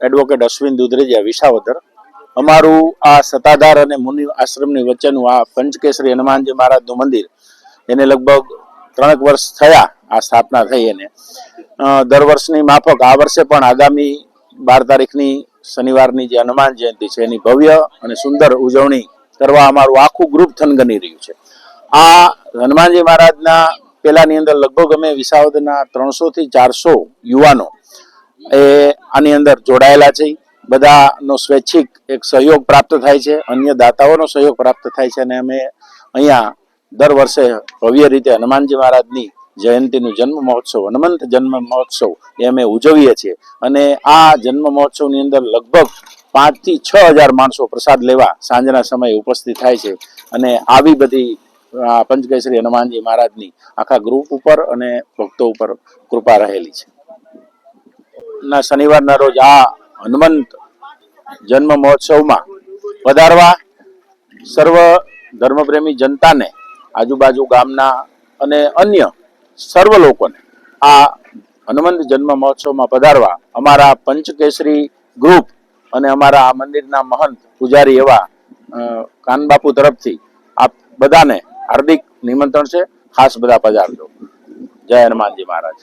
Advocate Ashwin Dudhrejiya, Visavadar. અમારું આ સત્તાધાર અને મુનિ આશ્રમની વચ્ચેનું આ પંચકેશરી હનુમાનજી મહારાજનું મંદિર, એને લગભગ ત્રણેક વર્ષ થયા આ સ્થાપના થઈ એને. દર વર્ષની માફક આ વર્ષે પણ આગામી બાર તારીખની શનિવારની જે હનુમાન જયંતિ છે, એની ભવ્ય અને સુંદર ઉજવણી કરવા અમારું આખું ગ્રુપ થનગની રહ્યું છે. આ હનુમાનજી મહારાજના પેલાની અંદર લગભગ અમે વિસાવદના ત્રણસો થી ચારસો યુવાનો એ આની અંદર જોડાયેલા છે. બધાનો સ્વૈચ્છિક એક સહયોગ પ્રાપ્ત થાય છે. અન્ય દાતાઓનો સહયોગ પ્રાપ્ત થાય છે અને અમે અહીંયા દર વર્ષે ભવ્ય રીતે હનુમાનજી મહારાજની જયંતિનું જન્મ મહોત્સવ, હનુમંત જન્મ મહોત્સવ એ અમે ઉજવીએ છીએ. અને આ જન્મ મહોત્સવની અંદર લગભગ પાંચથી છ હજાર માણસો પ્રસાદ લેવા સાંજના સમયે ઉપસ્થિત થાય છે. અને આવી બધી પંચકેશ્રી હનુમાનજી મહારાજની આખા ગ્રુપ ઉપર અને ભક્તો ઉપર કૃપા રહેલી છે. ના, શનિવારના રોજ આ હનુમંત જન્મ મહોત્સવમાં પધારવા સર્વ ધર્મપ્રેમી જનતાને આજુબાજુ ગામના અને અન્ય સર્વ લોકોને આ હનુમંત જન્મ મહોત્સવમાં પધારવા અમારા પંચકેસરી ગ્રુપ અને અમારા આ મંદિરના મહંત પૂજારી એવા કાનબાપુ તરફથી આપ બધાને હાર્દિક નિમંત્રણ છે. ખાસ બધા પધારજો. જય હનુમાનજી મહારાજ.